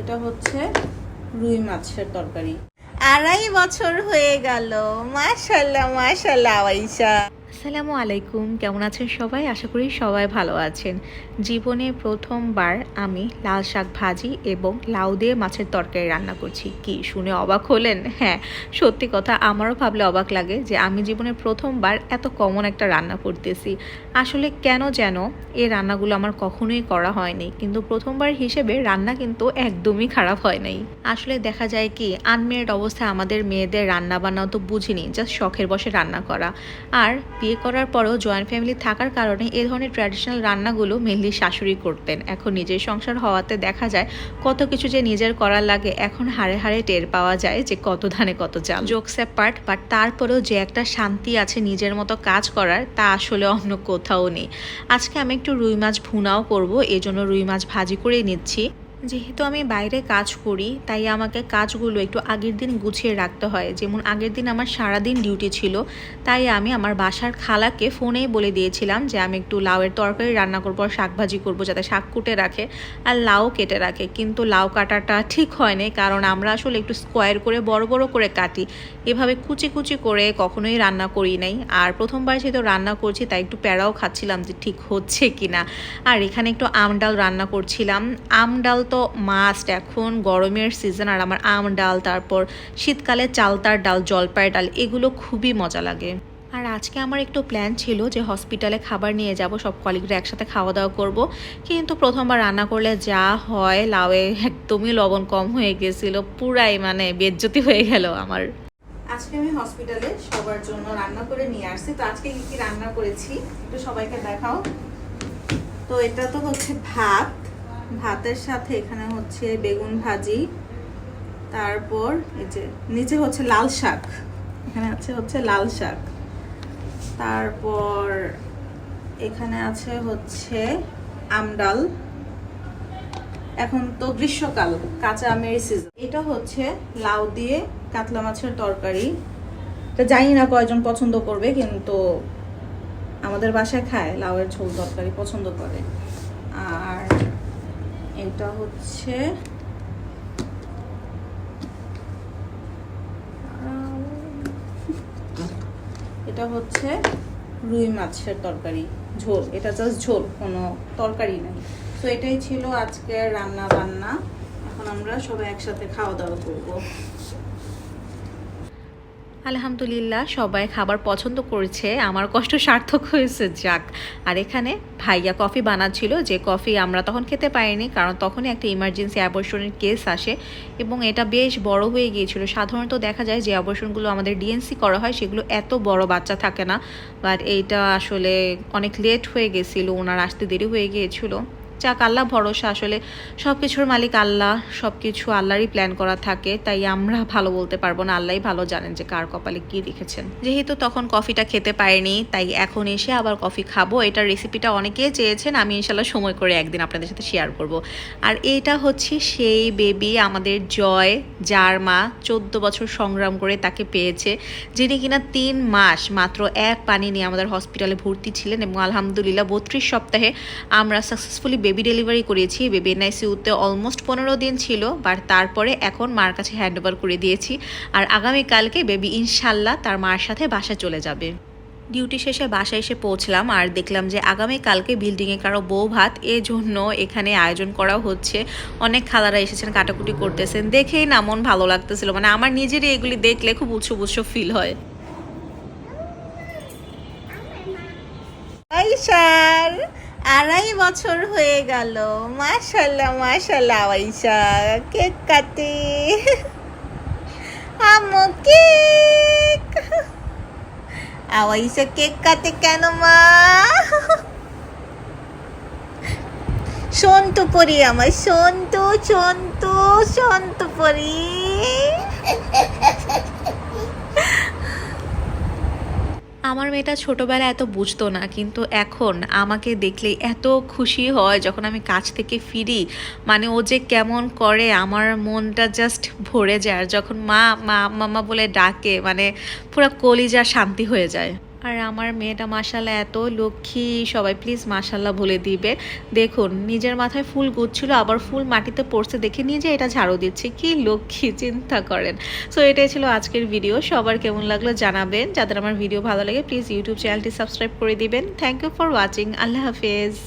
এটা হচ্ছে রুই মাছের তরকারি। আড়াই বছর হয়ে গেল। মাশাল্লাহ মাশাল্লাহ আওয়াইশা। আসসালামু আলাইকুম। কেমন আছেন সবাই? আশা করি সবাই ভালো আছেন। জীবনে প্রথমবার আমি লাল শাক ভাজি এবং লাউ দিয়ে মাছের তরকারি রান্না করছি। কি শুনে অবাক হলেন? হ্যাঁ সত্যি কথা আমারও ভাবলে অবাক লাগে যে আমি জীবনে প্রথমবার এত কমন একটা রান্না করতেছি। আসলে কেন যেন এই রান্নাগুলো আমার কখনোই করা হয়নি। কিন্তু প্রথমবার হিসেবে রান্না কিন্তু একদমই খারাপ হয় নাই। আসলে দেখা যায় কি, আনমেরিড অবস্থায় আমাদের মেয়েদের রান্না বান্নাও তো বুঝিনি, জাস্ট শখের বসে রান্না করা। আর বিয়ে করার পরেও জয়েন্ট ফ্যামিলি থাকার কারণে এই ধরনের ট্র্যাডিশনাল রান্নাগুলো মেনলি শাশুড়ি করতেন। এখন নিজের সংসার হওয়াতে দেখা যায় কত কিছু যে নিজের করার লাগে এখন হাড়ে হাড়ে টের পাওয়া যায় যে কত ধানে কত চাল জোকস পার্ট বাট তারপরেও যে একটা শান্তি আছে নিজের মতো কাজ করার, তা আসলে অন্য কোথাও নেই। আজকে আমি একটু রুই মাছ ভুনাও করব এই জন্য রুই মাছ ভাজি করে নিচ্ছি। যেহেতু আমি বাইরে কাজ করি, তাই আমাকে কাজগুলো একটু আগের দিন গুছিয়ে রাখতে হয়। যেমন আগের দিন আমার সারাদিন ডিউটি ছিল, তাই আমি আমার বাসার খালাকে ফোনেই বলে দিয়েছিলাম যে আমি একটু লাউয়ের তরকারি রান্না করব আর শাক ভাজি করব যাতে শাক কুটে রাখে আর লাউ কেটে রাখে। কিন্তু লাউ কাটাটা ঠিক হয়নি, কারণ আমরা আসলে একটু স্কোয়ার করে, বড় বড় করে কাটি। এভাবে কুচি কুচি করে কখনোই রান্না করি নাই। আর প্রথমবার যেহেতু রান্না করছি, তাই একটু প্যারাও খাচ্ছিলাম যে ঠিক হচ্ছে কি না আর এখানে একটু আম ডাল রান্না করছিলাম। আম ডাল তো মাস্ট এখন গরমের সিজন আর আমার আম ডাল, তারপর শীতকালে চালতার ডাল, জলপাই ডাল, এগুলো খুবই মজা লাগে। আর আজকে আমার একটু প্ল্যান ছিল যে হসপিটালে খাবার নিয়ে যাব, সব কলিগরা একসাথে খাওয়া দাওয়া করব। কিন্তু প্রথমবার রান্না করলে যা হয়, লাউয়ে একদমই লবণ কম হয়ে গেছিল, পুরাই মানে বেজ্জতি হয়ে গেল আমার। আজকে আমি হসপিটালে সবার জন্য রান্না করে নিয়ে আসছি। তো আজকে কি কি রান্না করেছি, একটু সবাইকে দেখাও। তো এটা তো হচ্ছে ভাত ভাতের সাথে এখানে হচ্ছে বেগুন ভাজি, তারপর এই যে নিচে হচ্ছে লাল শাক, এখানে আছে হচ্ছে লাল শাক, তারপর এখানে আছে হচ্ছে আমডাল এখন তো গ্রীষ্মকাল, কাঁচা আমের সিজন এটা হচ্ছে লাউ দিয়ে কাতলা মাছের তরকারি। এটা জানি না কয়জন পছন্দ করবে, কিন্তু আমাদের বাসায় খায়, লাউয়ের ঝোল তরকারি পছন্দ করে। আর এটা হচ্ছে এটা হচ্ছে রুই মাছের তরকারি, ঝোল। এটা জাস্ট ঝোল, কোনো তরকারি নাই। তো এটাই ছিল আজকের রান্না বান্না এখন আমরা সবাই একসাথে খাওয়া দাওয়া করব। আলহামদুলিল্লাহ, সবাই খাবার পছন্দ করেছে। আমার কষ্ট সার্থক হয়েছে, যাক। আর এখানে ভাইয়া কফি বানাচ্ছিল, যে কফি আমরা তখন খেতে পারিনি কারণ তখনই একটা ইমার্জেন্সি অ্যাবর্শনের কেস আসে। এবং এটা বেশ বড় হয়ে গিয়েছিল। সাধারণত দেখা যায় যে অ্যাবর্শনগুলো আমাদের ডিএনসি করা হয়, সেগুলো এত বড় বাচ্চা থাকে না। বাট এইটা আসলে অনেক লেট হয়ে গেছিল, ওনার আসতে দেরি হয়ে গিয়েছিল। যাক, আল্লাহ ভরসা। আসলে সব কিছুর মালিক আল্লাহ সব কিছু আল্লাহরই প্ল্যান করা থাকে, তাই আমরা ভালো বলতে পারব না। আল্লাহই ভালো জানেন যে কার কপালে কি লিখেছেন যেহেতু তখন কফিটা খেতে পারিনি, তাই এখন এসে আবার কফি খাব। এটার রেসিপিটা অনেকেই চেয়েছেন, আমি ইনশাল্লাহ সময় করে একদিন আপনাদের সাথে শেয়ার করব। আর এটা হচ্ছে সেই বেবি আমাদের জয়, যার মা চোদ্দ বছর সংগ্রাম করে তাকে পেয়েছে, যিনি কিনা তিন মাস মাত্র এক পানি নিয়ে আমাদের হসপিটালে ভর্তি ছিলেন এবং আলহামদুলিল্লাহ বত্রিশ সপ্তাহে আমরা সাকসেসফুলি বেবি ডেলিভারি করিয়েছি। বেবি এনআইসিউতে অলমোস্ট পনেরো দিন ছিল বাট তারপরে এখন মার কাছে হ্যান্ড ওভার করে দিয়েছি। আর আগামীকালকে বেবি ইনশাল্লাহ তার মার সাথে বাসা চলে যাবে। ডিউটি শেষে বাসায় এসে পৌঁছলাম আর দেখলাম যে আগামীকালকে বিল্ডিংয়ে কারও বউ ভাত এই জন্য এখানে আয়োজন করা হচ্ছে। অনেক খালারা এসেছেন, কাটাকুটি করতেছেন। দেখেই না মন ভালো লাগতেছিল। মানে আমার নিজেরই এগুলি দেখলে খুব উৎসব উৎসব ফিল হয়। আইসার আড়াই বছর হয়ে গেল। মাশাল্লাহ মাশাল্লাহ আইসা কেক কাটে। আম্মু, কেক। আওয়াইসা কেক কাটে কেন, মা? সন্তু পরি আমার সন্তু সন্তু সন্তু পরি। আমার মেয়েটা ছোটবেলায় এত বুঝতো না, কিন্তু এখন আমাকে দেখলে এত খুশি হয় যখন আমি কাজ থেকে ফিরি। মানে ও যে কেমন করে আমার মনটা জাস্ট ভরে যায়। যখন মা মা, মামা বলে ডাকে মানে পুরো কলিজা শান্তি হয়ে যায়। আর আমার মেয়েটা মাসাল্লাহ এত লক্ষ্মী, সবাই প্লিজ মাসাল্লাহ বলে দিবে। দেখুন, নিজের মাথায় ফুল গুচ্ছিল, আবার ফুল মাটিতে পড়ছে দেখে নিয়ে যে এটা ঝাড়ু দিচ্ছে। কি লক্ষ্মী, চিন্তা করেন। সো এটাই ছিল আজকের ভিডিও সবার কেমন লাগল জানাবেন। যাদের আমার ভিডিও ভালো লাগে প্লিজ ইউটিউব চ্যানেলটি সাবস্ক্রাইব করে দিবেন। থ্যাংক ইউ ফর ওয়াচিং আল্লাহ হাফেজ।